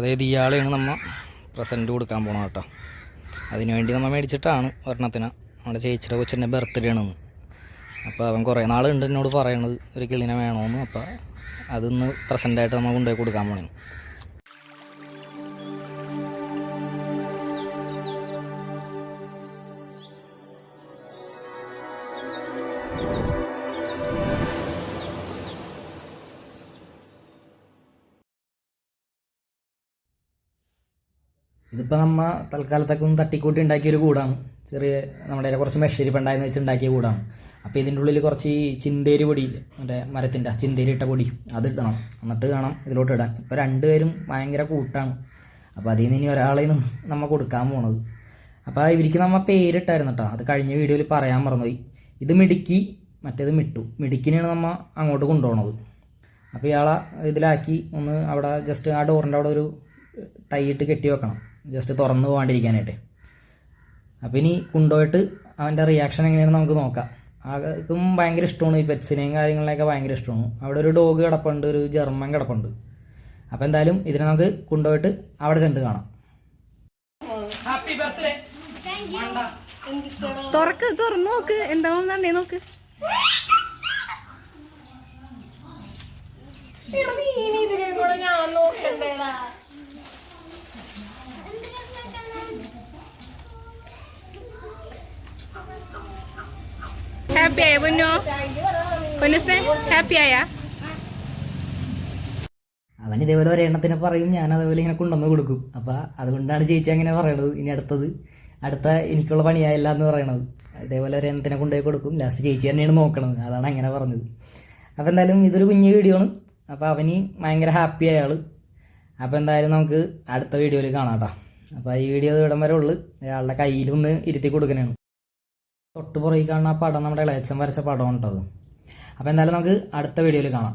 അതായത് ഇയാളെയാണ് നമ്മൾ പ്രസന്റ് കൊടുക്കാൻ പോണത് കേട്ടോ. അതിനുവേണ്ടി നമ്മൾ മേടിച്ചിട്ടാണ് ഒരെണ്ണത്തിന് നമ്മുടെ ചേച്ചിയുടെ കൊച്ചിന്റെ ബർത്ത്ഡേ ആണെന്ന്. അപ്പോൾ അവൻ കുറേ നാളുണ്ട് എന്നോട് പറയണത് ഒരു കിളിനെ വേണമെന്ന് അപ്പോൾ അതിന്ന് പ്രസന്റായിട്ട് നമ്മൾ കൊണ്ടുപോയി കൊടുക്കാൻ പോണേ ഇതിപ്പോൾ നമ്മൾ തൽക്കാലത്തൊക്കെ ഒന്ന് തട്ടിക്കൂട്ടി ഉണ്ടാക്കിയൊരു കൂടാണ്. ചെറിയ നമ്മുടെ കുറച്ച് മെഷീരി പണ്ടായെന്ന് വെച്ച് ഉണ്ടാക്കിയ കൂടാണ്. അപ്പോൾ ഇതിന്റെ ഉള്ളിൽ കുറച്ച് ഈ ചിന്തേരി പൊടി മറ്റേ മരത്തിന്റെ ചിന്തേരി ഇട്ട പൊടി അത് ഇടണം. എന്നിട്ട് കാണാം ഇതിലോട്ട് ഇടാൻ. ഇപ്പോൾ രണ്ടുപേരും ഭയങ്കര കൂട്ടാണ്. അപ്പോൾ അതിൽ നിന്ന് ഇനി ഒരാളെയാണ് നമ്മൾ കൊടുക്കാൻ പോണത്. അപ്പോൾ ഇവർക്ക് നമ്മൾ പേരിട്ടായിരുന്നു കേട്ടോ അത് കഴിഞ്ഞ വീഡിയോയിൽ പറയാൻ മറന്നുപോയി. ഇത് മിടുക്കി മറ്റേത് മിട്ടു. മിടുക്കിനെയാണ് നമ്മൾ അങ്ങോട്ട് കൊണ്ടുപോകണത് അപ്പോൾ ഇയാളെ ഇതിലാക്കി ഒന്ന് അവിടെ ജസ്റ്റ് ആ ഡോറിന്റെ അവിടെ ഒരു ടൈ ഇട്ട് കെട്ടി വെക്കണം. ജസ്റ്റ് തുറന്നു പോകാണ്ടിരിക്കാനായിട്ട്. അപ്പോൾ ഇനി കൊണ്ടുപോയിട്ട് അവന്റെ റിയാക്ഷൻ എങ്ങനെയാണെന്ന് നമുക്ക് നോക്കാം. ആർക്കും ഭയങ്കര ഇഷ്ടമാണ് ഈ പെറ്റ്സിനെയും കാര്യങ്ങളിലൊക്കെ ഭയങ്കര ഇഷ്ടമാണ്. അവിടെ ഒരു ഡോഗ് കിടപ്പുണ്ട് ഒരു ജർമ്മൻ കിടപ്പുണ്ട്. അപ്പോൾ എന്തായാലും ഇതിനെ നമുക്ക് കൊണ്ടുപോയിട്ട് അവിടെ ചെന്ന് കാണാം. തുറക്ക് തുറന്നു നോക്ക്. എന്താ നന്നേ നോക്ക്. ഞാൻ നോക്കണ്ടേടാ. ഹാപ്പി ആയ പൊന്നോ പൊന്നുസേ ഹാപ്പി ആയ അവൻ ഇതേപോലെ ഒരു പറയും ഞാൻ അതേപോലെ ഇങ്ങനെ കൊണ്ടുവന്ന് കൊടുക്കും. അപ്പോൾ അതുകൊണ്ടാണ് ചേച്ചി അങ്ങനെ പറയണത്. ഇനി അടുത്തത് അടുത്ത എനിക്കുള്ള പണിയായല്ല എന്ന് പറയണത്. ഇതേപോലെ ഒരെണ്ണത്തിനെ കൊണ്ടുപോയി കൊടുക്കും. ലാസ്റ്റ് ചേച്ചി തന്നെയാണ് നോക്കണത്. അതാണ് അങ്ങനെ പറഞ്ഞത്. അപ്പോൾ എന്തായാലും ഇതൊരു കുഞ്ഞു വീഡിയോ ആണ്. അപ്പോൾ അവന് ഭയങ്കര ഹാപ്പി അയാൾ അപ്പോൾ എന്തായാലും നമുക്ക് അടുത്ത വീഡിയോയിൽ കാണാം കേട്ടോ അപ്പോൾ ഈ വീഡിയോ ഇവിടം വരെ ഉള്ളു. അയാളുടെ കയ്യിലൊന്ന് ഇരുത്തി കൊടുക്കണേണ്. തൊട്ട് പുറകിൽ കാണുന്ന ആ പടം നമ്മുടെ ഇളയച്ചൻ വരച്ച പടം ഉണ്ടത്. അപ്പോൾ എന്തായാലും നമുക്ക് അടുത്ത വീഡിയോയിൽ കാണാം.